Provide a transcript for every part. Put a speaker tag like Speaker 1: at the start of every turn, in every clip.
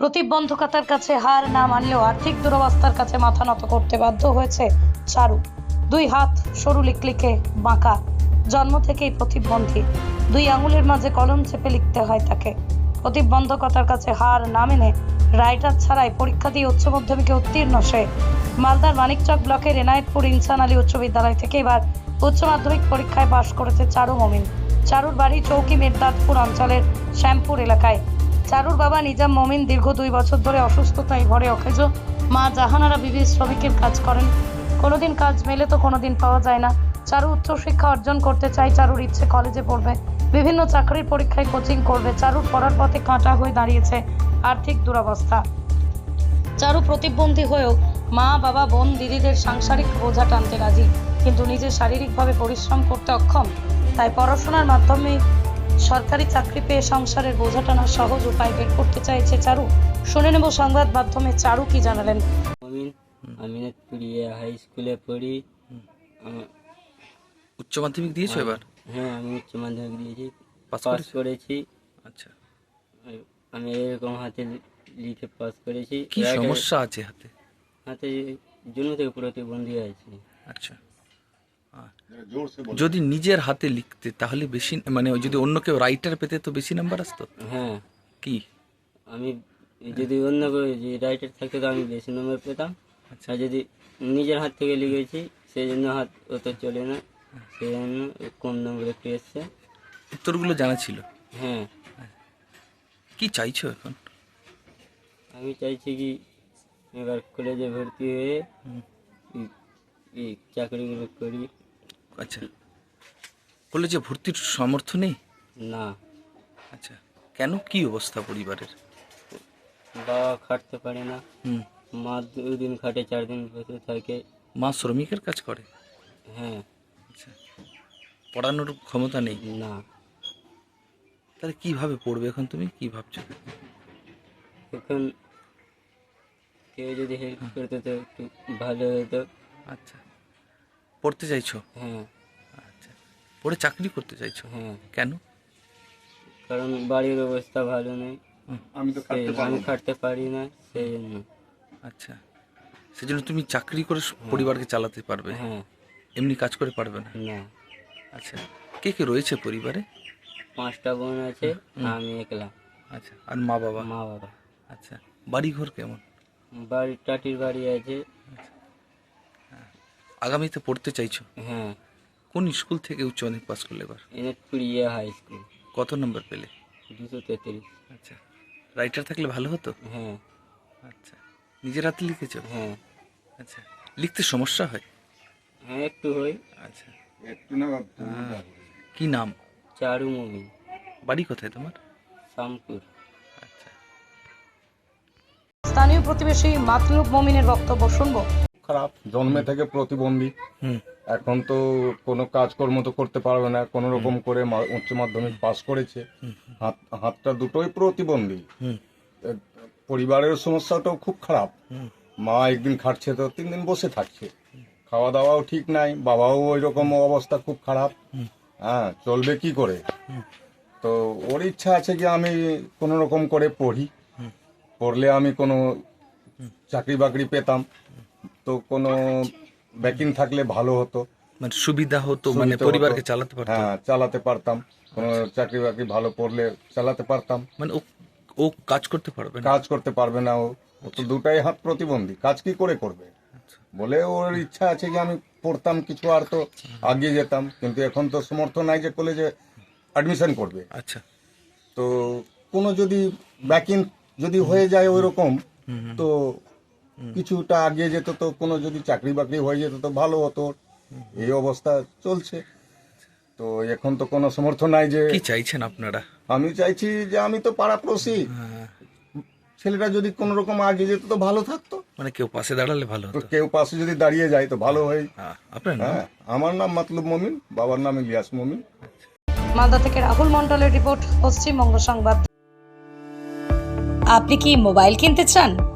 Speaker 1: প্রতিবন্ধকতার কাছে হার না মানলেও আর্থিক দুরবস্থার কাছে মাথা নত করতে বাধ্য হয়েছে চারু। দুই হাত সরু লিকলিকে বাঁকা। জন্ম থেকেই প্রতিবন্ধী। দুই আঙুলের মাঝে কলম চেপে লিখতে হয় তাকে। প্রতিবন্ধকতার কাছে হার না মেনে রাইটার ছাড়াই পরীক্ষা দিয়ে উচ্চ মাধ্যমিকে উত্তীর্ণ সে। মালদার মানিকচক ব্লকের এনায়েতপুর ইনসান আলী উচ্চ বিদ্যালয় থেকে এবার উচ্চ মাধ্যমিক পরীক্ষায় পাশ করেছে চারু মমিন। চারুর বাড়ি চৌকি মির্দাতপুর অঞ্চলের শ্যামপুর এলাকায়। চারুর বাবা নিজাম মমিন দীর্ঘ দুই বছর ধরে অসুস্থতায় ঘরে অকেজ। মা জাহানারা বিবি শ্রমিকের কাজ করেন। কোনোদিন কাজ মেলে তো কোনোদিন পাওয়া যায় না। চারু উচ্চশিক্ষা অর্জন করতে চাই চারুর ইচ্ছে কলেজে পড়বে। বিভিন্ন চাকরির পরীক্ষায় কোচিং করবে। চারুর পড়ার পথে কাঁটা হয়ে দাঁড়িয়েছে আর্থিক দুরবস্থা। চারু প্রতিবন্ধী হয়েও মা, বাবা, বোন, দিদিদের সাংসারিক বোঝা টানতে রাজি। কিন্তু নিজে শারীরিকভাবে পরিশ্রম করতে অক্ষম। তাই পড়াশোনার মাধ্যমে সরকারি চাকরি পেয়ে সংসারের বোঝা টানার সহজ উপায় বের করতে চাইছে চারু। শুনে নেব সংবাদ মাধ্যমে চারু কি জানালেন।
Speaker 2: আমি হাই স্কুলে পড়ি।
Speaker 3: উচ্চ মাধ্যমিক দিয়েছ এবার?
Speaker 2: হ্যাঁ আমি উচ্চ মাধ্যমিক দিয়েছি।
Speaker 3: পাস করেছি? আচ্ছা।
Speaker 2: আমি এরকম হাতে লিখে পাস করেছি।
Speaker 3: কি সমস্যা আছে হাতে?
Speaker 2: হাতে জন্ম থেকে প্রতিবন্ধী আছে।
Speaker 3: আচ্ছা। যদি নিজের হাতে লিখতে তাহলে বেশি মানে যদি অন্য কেউ রাইটার পেতে তো বেশি নাম্বার আসতো?
Speaker 2: হ্যাঁ।
Speaker 3: কি?
Speaker 2: আমি যদি অন্য কেউ যে রাইটার থাকতো তো আমি বেশি নম্বর পেতাম।
Speaker 3: আচ্ছা।
Speaker 2: যদি নিজের হাত থেকে লিখেছি সেই জন্য হাত অত চলে না। সেই জন্য কম নম্বর একটু এসছে।
Speaker 3: উত্তরগুলো জানা ছিল?
Speaker 2: হ্যাঁ।
Speaker 3: কি চাইছো এখন?
Speaker 2: আমি চাইছি কি এবার কলেজে ভর্তি হয়ে চাকরিগুলো করি।
Speaker 3: আচ্ছা। কলেজে ভর্তির সামর্থ্য নেই?
Speaker 2: না।
Speaker 3: আচ্ছা কেন? কি অবস্থা পরিবারের?
Speaker 2: বাবা খাটতে পারে না।
Speaker 3: হুম।
Speaker 2: মা দুদিন খাটে চার দিন বসে থাকে।
Speaker 3: মা শ্রমিকের কাজ করে?
Speaker 2: হ্যাঁ।
Speaker 3: আচ্ছা পড়ানোর ক্ষমতা নেই?
Speaker 2: না।
Speaker 3: তাহলে কীভাবে পড়বে এখন তুমি? কি ভাবছ?
Speaker 2: এখন কেউ যদি হেল্প করতে তো একটু ভালো হতো।
Speaker 3: আচ্ছা পড়তে চাইছো?
Speaker 2: হ্যাঁ।
Speaker 3: পড়ে চাকরি করতে চাইছো?
Speaker 2: হ্যাঁ।
Speaker 3: কেন?
Speaker 2: কারণ বাড়ির অবস্থা ভালো নেই।
Speaker 4: আমি তো
Speaker 2: সেই আমি খাটতে পারি না সেই জন্য।
Speaker 3: আচ্ছা। সেজন্য তুমি চাকরি করে পরিবারকে চালাতে পারবে?
Speaker 2: হ্যাঁ।
Speaker 3: এমনি কাজ করে পারবে না?
Speaker 2: না।
Speaker 3: আচ্ছা। কে কে রয়েছে পরিবারে?
Speaker 2: পাঁচটা বোন আছে আমি একলা।
Speaker 3: আচ্ছা। আর মা বাবা?
Speaker 2: মা বাবা।
Speaker 3: আচ্ছা। বাড়ি ঘর কেমন?
Speaker 2: বাড়ি টাটির বাড়ি আছে।
Speaker 3: আগামীতে পড়তে চাইছো?
Speaker 2: হ্যাঁ।
Speaker 3: কোন স্কুল থেকে উচ্চ মাধ্যমিক পাস করলে এবার?
Speaker 2: এনএতপুরিয়া হাই স্কুল।
Speaker 3: কত নম্বর পেলে?
Speaker 2: দুশো তেত্রিশ।
Speaker 3: আচ্ছা। রাইটার থাকলে ভালো হতো?
Speaker 2: হ্যাঁ।
Speaker 3: আচ্ছা। নিজের হাতে লিখেছো?
Speaker 2: হ্যাঁ।
Speaker 3: আচ্ছা। লিখতে সমস্যা হয়?
Speaker 2: হ্যাঁ একটু হই
Speaker 3: আচ্ছা।
Speaker 4: একটু না
Speaker 3: কি নাম?
Speaker 2: চারু মুভি
Speaker 3: বাড়ি কোথায় তোমার?
Speaker 2: শামপুর
Speaker 3: আচ্ছা।
Speaker 1: স্থানীয় প্রতিবেশী মাতলুব মমিনের বক্তব্য শুনব।
Speaker 4: খারাপ। জন্মে থেকে প্রতিবন্ধী।
Speaker 3: হুম।
Speaker 4: এখন তো কোনো কাজকর্ম তো করতে পারবে না। কোনো রকম করে মা- উচ্চ মাধ্যমিক পাস করেছে। হাত হাতটা দুটোই প্রতিবন্ধী। পরিবারের সমস্যাটাও খুব খারাপ। মা একদিন খাটছে তো তিন দিন বসে থাকছে। খাওয়া দাওয়াও ঠিক নাই বাবাও ওই রকম অবস্থা খুব খারাপ। হ্যাঁ চলবে কি করে? তো ওর ইচ্ছা আছে কি আমি কোনো রকম করে পড়ি। পড়লে আমি কোনো চাকরি বাকরি পেতাম। তো কোনো ব্যাকিং থাকলে ভালো হতো।
Speaker 3: মানে সুবিধা হতো মানে পরিবারকে চালাতে পারতো।
Speaker 4: হ্যাঁ চালাতে পারতাম। কোনো চাকরি বাকরি ভালো পড়লে চালাতে পারতাম।
Speaker 3: মানে ও ও কাজ করতে পারবে না।
Speaker 4: কাজ করতে পারবে না ও ও তো দুটাই হাত প্রতিবন্ধী। কাজ কি করে করবে?
Speaker 3: আচ্ছা।
Speaker 4: বলে ওর ইচ্ছা আছে যে আমি পড়তাম কিছু আর তো আগিয়ে যেতাম। কিন্তু এখন তো সমর্থ নাই যে কলেজে অ্যাডমিশন করবে।
Speaker 3: আচ্ছা।
Speaker 4: তো কোনো যদি ব্যাকিং যদি হয়ে যায় ওই রকম তো কিছুটা আগে যেত তো কোনো যদি চাকরি বাকরি হয়ে যেত তো ভালো হতো। এই অবস্থা চলছে। তো এখন তো কোনো সমর্থ নাই যে
Speaker 3: কি চাইছেন আপনারা?
Speaker 4: আমি চাইছি যে আমি তো পাড়াপড়শি।
Speaker 3: হ্যাঁ,
Speaker 4: ছেলেটা যদি কোনো রকম আগিয়ে যেত তো ভালো থাকতো।
Speaker 3: মানে কেউ পাশে দাঁড়ালে ভালো
Speaker 4: তো
Speaker 3: হতো?
Speaker 4: কেউ পাশে যদি দাঁড়িয়ে যায় তো ভালো হয়।
Speaker 3: হ্যাঁ, আপনার নাম?
Speaker 4: হ্যাঁ আমার নাম মাতলুব মমিন বাবার নাম ইলিয়াস মমিন।
Speaker 1: মালদা থেকে রাহুল মন্ডলের রিপোর্ট পশ্চিমবঙ্গ সংবাদ। আপনি কি মোবাইল কিনতে চান?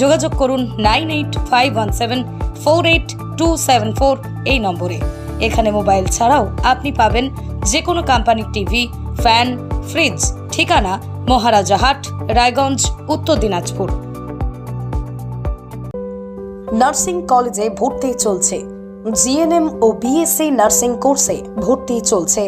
Speaker 1: যোগাযোগ করুন nine eight five one seven four eight two seven four এই নম্বরে। এখানে মোবাইল ছাড়াও আপনি পাবেন যে কোনো কোম্পানির টিভি, ফ্যান, ফ্রিজ, ঠিকানা মহারাজা হাট রায়গঞ্জ, উত্তর দিনাজপুর। নার্সিং কলেজে ভর্তি চলছে। জিএনএম ও বিএসসি নার্সিং কোর্সে ভর্তি চলছে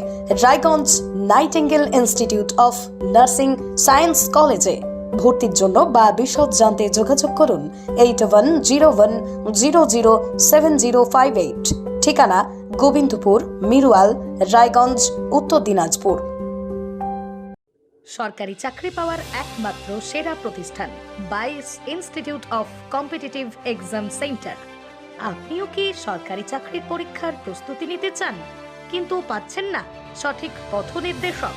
Speaker 1: Raiganj nightingale institute of nursing science কলেজে। ভর্তির জন্য বা বিশদ জানতে যোগাযোগ করুন eight one zero one zero zero seven zero five eight. ঠিকানা গোবিন্দপুর, মিরুয়াল, রায়গঞ্জ, উত্তর দিনাজপুর। সরকারি চাকরি পাওয়ার একমাত্র সেরা প্রতিষ্ঠান, বাইস institute of competitive exam centre. আপনিও কি সরকারি চাকরির পরীক্ষার প্রস্তুতি নিতে চান? কিন্তু পাচ্ছেন না সঠিক পথ নির্দেশক